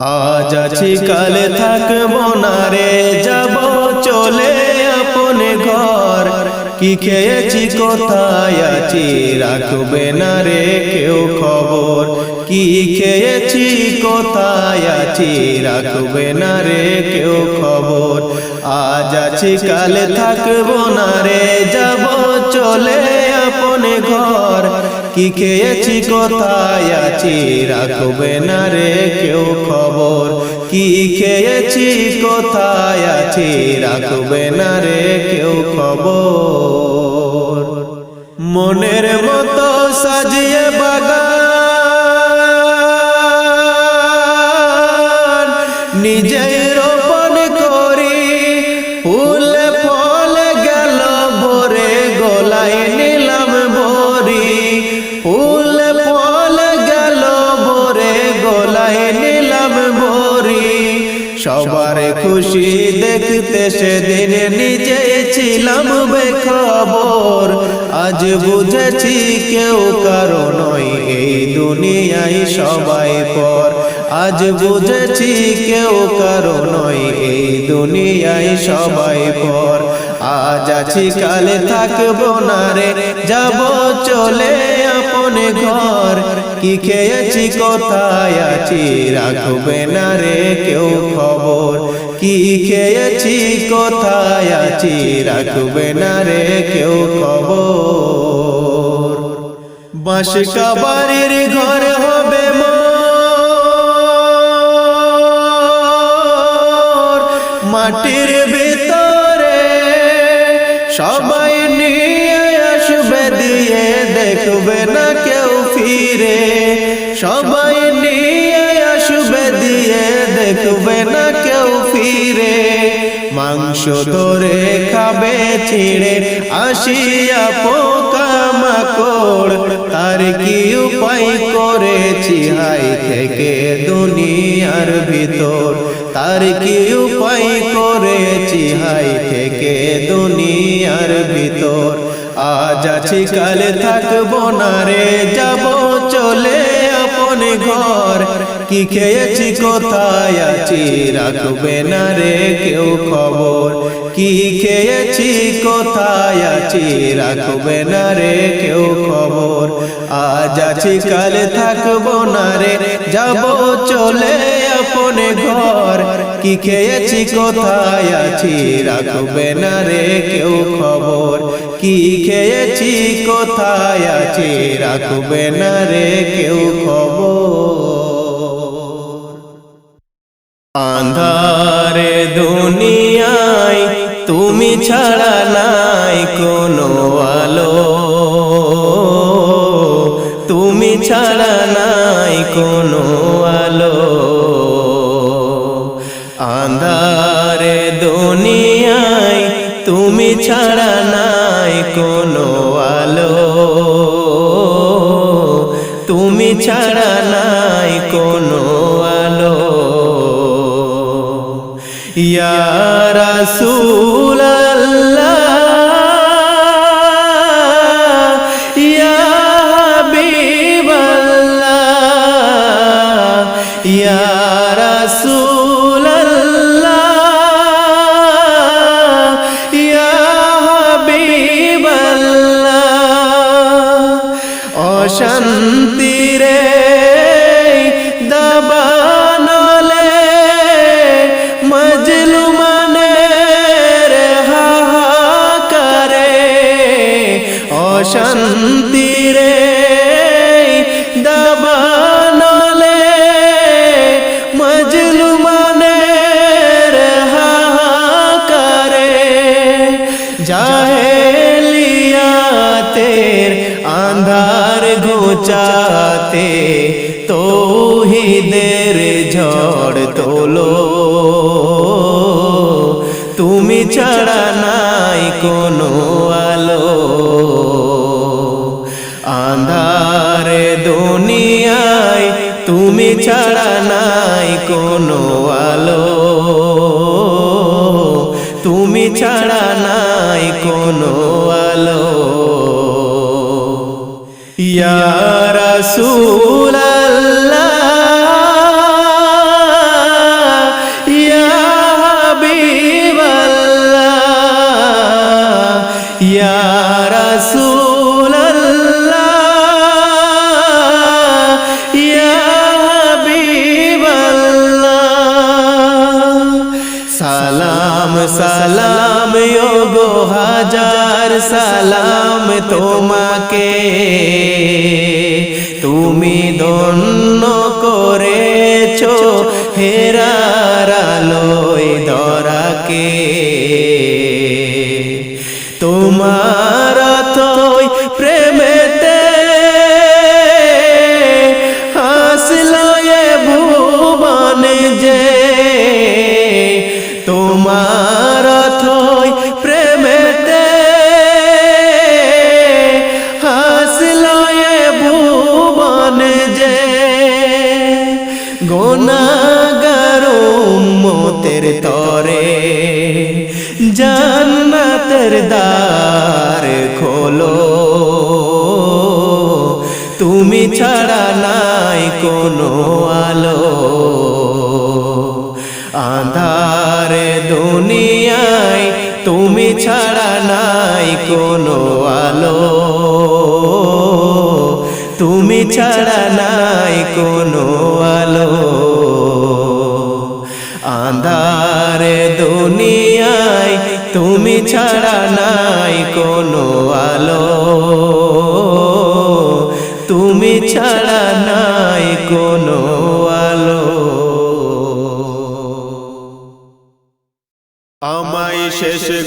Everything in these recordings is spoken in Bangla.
আজ আছি কালে থাকব না রে যাব চলে আপন ঘর। কি খেয়েছি, কোথায় আছি? রাখবে না রে কেউ খবর। কি খেয়েছি, কোথায় আছি? রাখবে না রে কেউ খবর। আজ আছি, কালে থাকব না রে, যাব চলে আপন ঘর। কি খেয়েছি, কোথায় আছি? রাখবে না রে কেউ খবর। কি খেয়েছি, কোথায় আছি? রাখবে না রে কেউ খবর। মনের মতো সাজিয়ে বাগান। নিজেই রোপণ করি, ফুলে ফলে গেল, ভরে গলায় নিলাম ভরি। ফুলে ফলে গেল, ভরে গলায় নিলাম ভরি। সবার খুশি দেখতে সেদিন আজ বুঝেছি কেউ নয়, এই দুনিয়ায় সবাই পর। আজ বুঝেছি কেউ কারও নয়, এই দুনিয়ায় সবাই পর। আজ আছি, কালে থাকব না রে, যাব চলে। আপন ঘর, কি খেয়েছি, কোথায় আছি, রাখবে না রে কেউ খবর। কি খেয়েছি, কোথায় আছি, রাখবে না রে কেউ খবর। বাঁশ কাবারির ঘর হবে মাটির মাংস ধরে খাবে ছিঁড়ে আসিয়া পোকা মাকড়। তার কি উপায় করেছি? হাই থেকে দুনিয়ার ভিতর। তার কি উপায় করেছি? হাই থেকে দুনিয়ার ভিতর। আজ আছি, কাল থাকব না রে, যাব চলে আপন ঘর। কি খেয়েছি, কোথায় আছি, রাখবে না রে কেউ খবর। কি খেয়েছি, কোথায় আছি, রাখবে না রে কেউ খবর। আজ আছি, কাল থাকব না রে, যাব চলে আপন ঘর। কি খেয়েছি, কোথায় আছি, রাখবে না রে কেউ খবর। কি খেয়েছি কোথায় আছে রাখবে না রে কেউ খবর? আন্ধার ঘোচাতে তৌহিদের ঝড় তোলো। তুমি ছাড়া নাই কোনো আলো। আন্ধারে দুনিয়ায় তুমি ছাড়া নাই কোনো আলো। তুমি ছাড়া নাই কোনো আলো। ইয়া রাসূলাল্লাহ। আধার দুনিয়ায় তুমি ছাড়া নাই কোনো আলো। তুমি ছাড়া নাই কোনো আলো। আন্ধার দুনিয়ায় তুমি ছাড়া নাই কোনো আলো।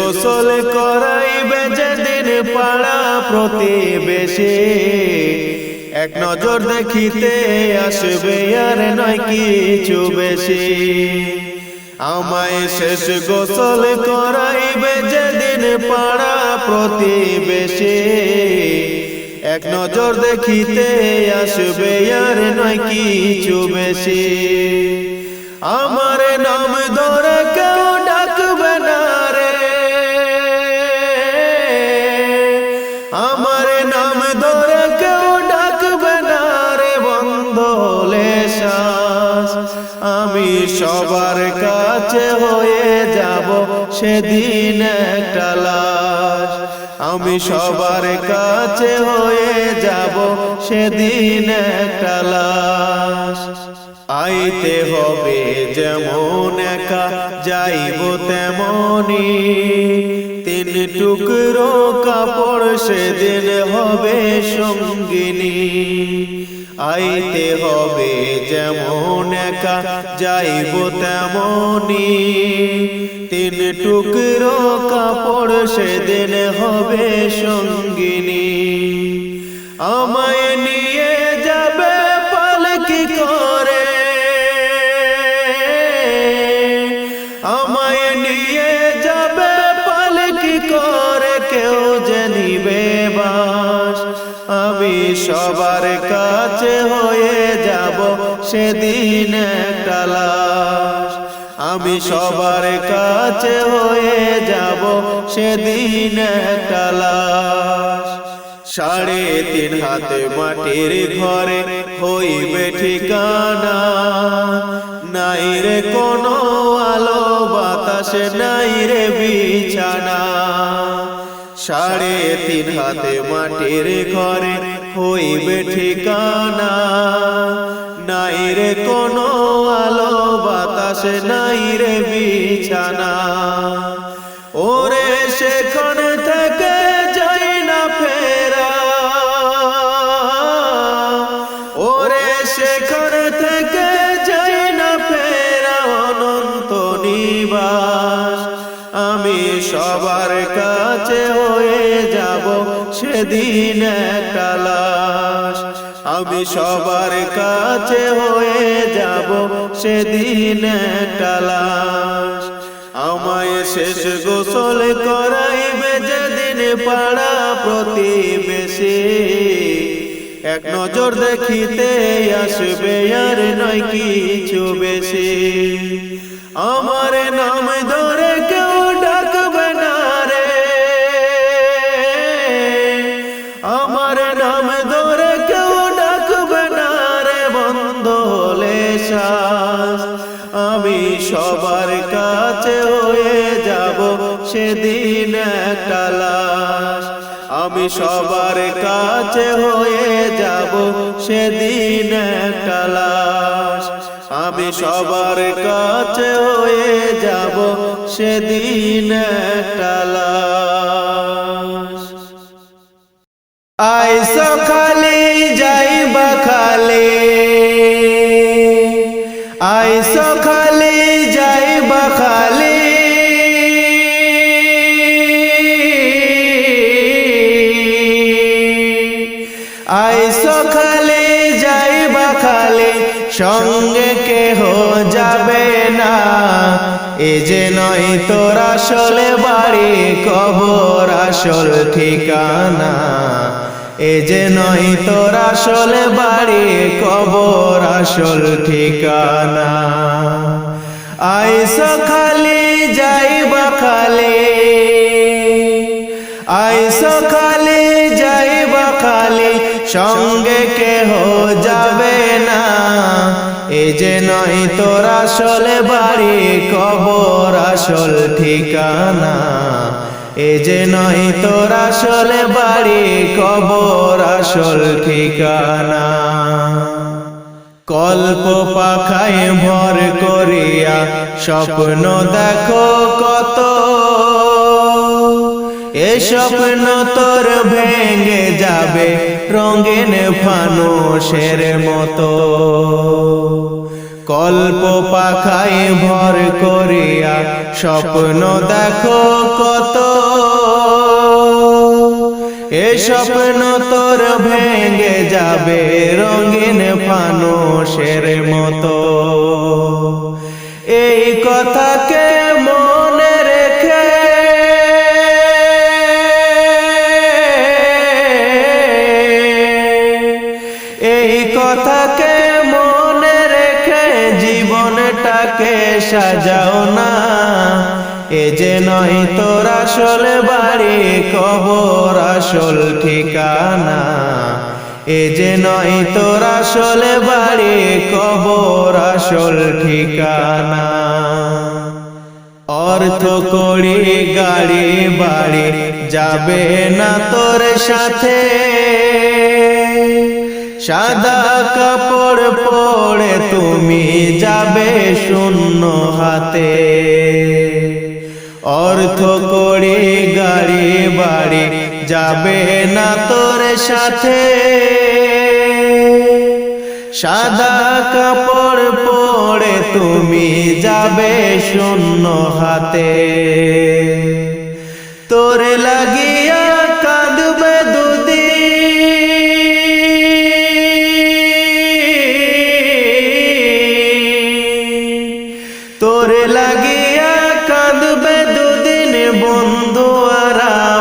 গোসল করাইবে যেদিন পাড়া প্রতিবেশী। এক নজর দেখিতে আসবে আর নয় কিছু বেশি। আমায় শেষ গোসল করাইবে যেদিন পাড়া প্রতিবেশী। এক নজর দেখিতে আসবে আর নয় কিছু বেশি। আমার নাম ধরে সবার কাছে হয়ে যাব সেদিন একটা লাশ। আমি সবার কাছে হয়ে যাব সেদিন একটা লাশ। আইতে হবে যেমন একা, যাইব তেমনি তিন টুকরো কাপড় সেদিন হবে সঙ্গিনী। আইতে হবে যেমন একা, যাইব তেমনি তিন টুকরো কাপড় সেদিন হবে সঙ্গিনী। আমায় নিয়ে যাবে পালকি করে। আমায় নিয়ে যাবে পালকি করে, কেউ জানিবে বাস। আমি সবার কাছে হয়ে যাব সেদিন একটা লাশ আমি সবার কাছে হয়ে যাব সেদিন একটা লাশ সাড়ে তিন হাতে মাটির ঘরে হইবে ঠিকানা। নাই রে কোনো আলো বাতাসে নাই রে বিছানা। সাড়ে তিন হাতে মাটির ঘরে হইবে ঠিকানা। নাই রে কোনো আলো, বাতাসে, নাই রে বিছানা। সেদিন একটা লাশ আমি সবার কাছে হয়ে যাব সেদিন একটা লাশ আমায় শেষ গোসল করাইবে যেদিন পাড়া প্রতিবেশী। এক নজর দেখিতে আসবে আর নয় কিছু বেশি। আমার নাম ধরে যাব সেদিন একটা আমি সবার কাছে হয়ে যাব সেদিন একটা আমি সবার কাছে হয়ে যাব সেদিন একটা লাশ। আইস খালি সঙ্গে কেহ যাবে না। এ যে নয় তোর আসলে বাড়ি, কবর আসল ঠিকানা। এ যে নয় তোর আসলে বাড়ি, কবর আসল ঠিকানা। আইস খালি যাইবা খালি আইস খালি যাইবা খালি সঙ্গে কেহ যাবে যে নয় তোর আসলে বাড়ি, কবর আসল ঠিকানা। এ যে নয় তোর আসলে বাড়ি, কবর আসল ঠিকানা। কল্প পাখায় ভর করিয়া স্বপ্ন দেখো কত। এ স্বপ্ন তোর ভেঙে যাবে, রঙিন ফানুষের মতো। কল্প পাখায় ভর করিয়া স্বপ্ন দেখো কত। এ স্বপ্ন তোর ভেঙে যাবে, রঙিন ফানুষের নয় তোর আসল বাড়ি, কবর আসল ঠিকানা। এ যে নয় তোর আসল বাড়ি, কবর আসল ঠিকানা। অর্থ করি, গাড়ি, বাড়ি, যাবে না তোর সাথে। সাদা কাপড় পরে তুমি যাবে শূন্য হাতে। অর্থ করে গাড়ি বাড়ি যাবে না তোর সাথে। সাদা কাপড় পরে তুমি যাবে শূন্য হাতে। তোর লাগিয়া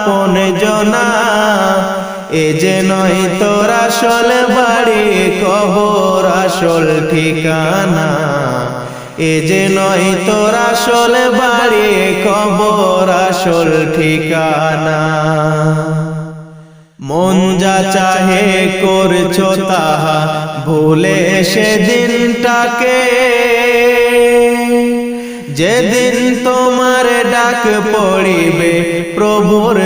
আপন জনা। এ যে নয় তোর আসল বাড়ি, কবর আসল ঠিকানা। এ যে নয় তোর আসল বাড়ি, কবর আসল ঠিকানা। মন যা চাহে করছ তাহা, ভুলে সেদিনটাকে। যেদিন তোমার ডাক পড়িবে, প্রভুর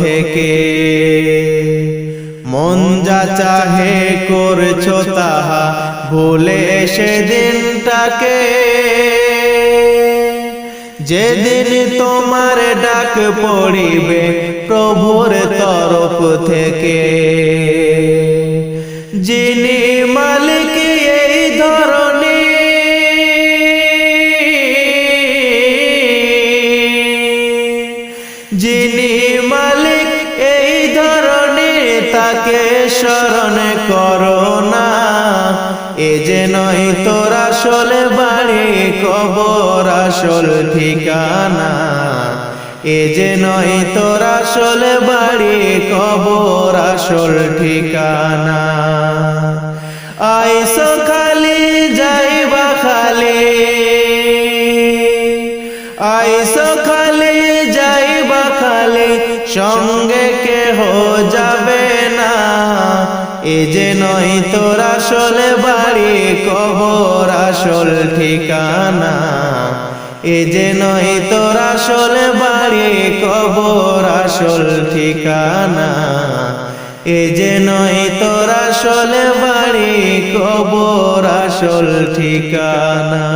থেকে। মন যা চাহে করছ তাহা ভুলে সেদিনটাকে। যেদিন তোমার ডাক পড়িবে প্রভুর তরফ থেকে। যিনি তাকে স্মরণ করো না। এ যে নয় তোর আসল বাড়ি, কবর আসল ঠিকানা। এ যে নয় তোর আসল বাড়ি, কবর আসল ঠিকানা। আইস খালি, যাইবা খালি। আইস খালি, যাইবা খালি। সঙ্গে কেহ যে নয় তোর আসল বাড়ি, কবর আসল ঠিকানা। এ যে নয় তোর আসল বাড়ি, কবর আসল ঠিকানা। এ যে নয় তোর আসল বাড়ি, কবর আসল ঠিকানা।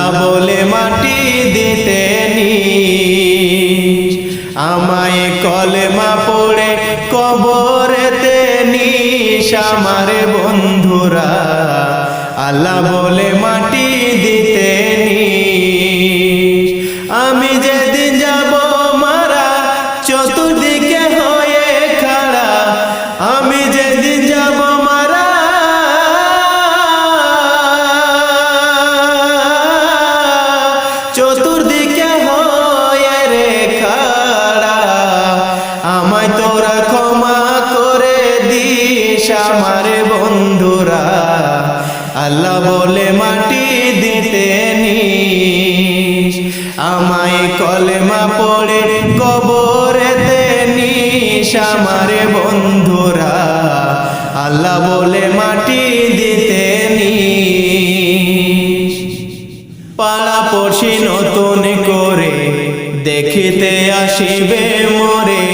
আল্লাহ বলে মাটি দিতে নি আমায় কলেমা পড়ে, কবরেতে নিস। আমার বন্ধুরা, আল্লাহ বলে মাটি আল্লাহ বলে, মাটি দিতে নিস, আমায় কলেমা পড়ে, কবরেতে নিস আমার বন্ধুরা। আল্লাহ বলে, মাটি দিতে নিস। পাড়া পড়শি নতুন করে, দেখিতে আসিবে মোরে।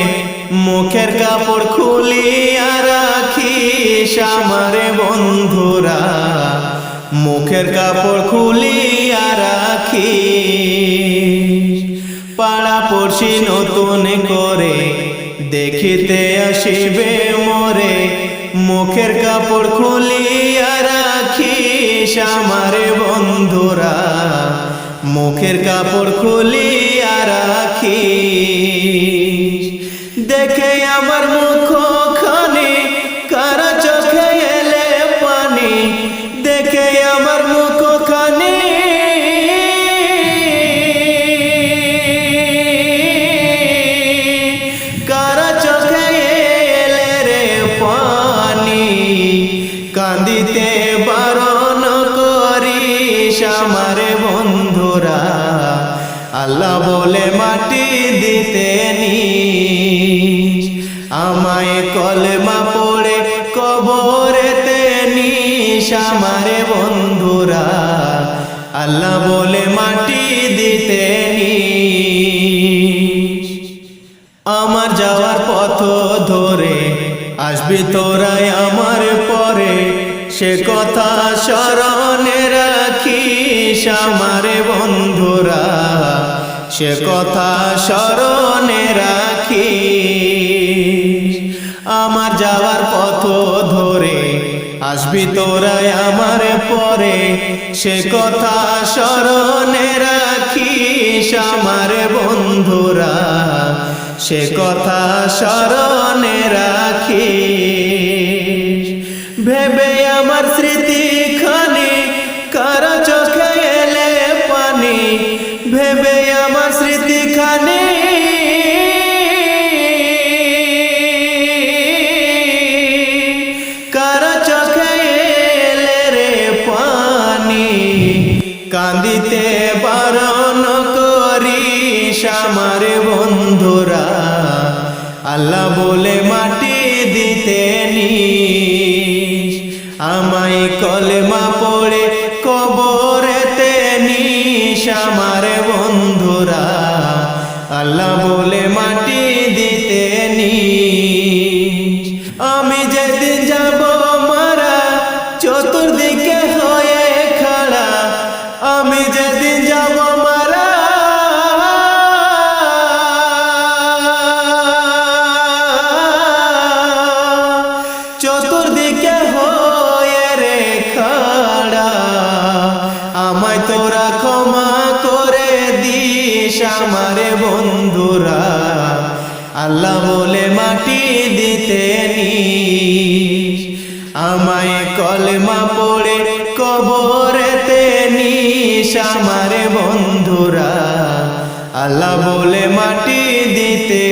মুখের কাপড় খুলিয়া রাখিস আমারে বন্ধুরা। মুখের কাপড় খুলিয়া রাখিস। পাড়া পড়শি নতুন করে দেখিতে আসিবে মোরে। মুখের কাপড় খুলিয়া রাখিস আমারে বন্ধুরা। মুখের কাপড় খুলিয়া রাখিস। দেখে আমার মুখ খানি আল্লাহ বলে মাটি দিতে নিস, আমায় কলমা পড়ে, কবরেতে নিস আমার বন্ধুরা। আল্লাহ বলে মাটি দিতে নিস, আমার যাওয়ার পথ ধরে, আসবি তোরাই আমার পরে। সে কথা স্মরণে রাখিস আমার বন্ধুরা। সে কথা স্মরণে রাখিস। আমার যাওয়ার পথ ধরে আসবি তোরাই আমার পরে। সে কথা স্মরণে রাখিস আমার বন্ধুরা। সে কথা স্মরণে রাখিস। ভেবে আমার স্মৃতি খানি আমার বন্ধুরা, আল্লাহ বলে মাটি দিতে নি আমায় কলেমা পড়ে, কবরেতে নিস আমার বন্ধুরা, আল্লাহ বলে মাটি দিতে নিস। আমারে বন্ধুরা? আল্লাহ বলে মাটি দিতে নিস। আমায় কলমা পড়ে, কবরেতে নিস আমারে বন্ধুরা। আল্লাহ বলে মাটি দিতে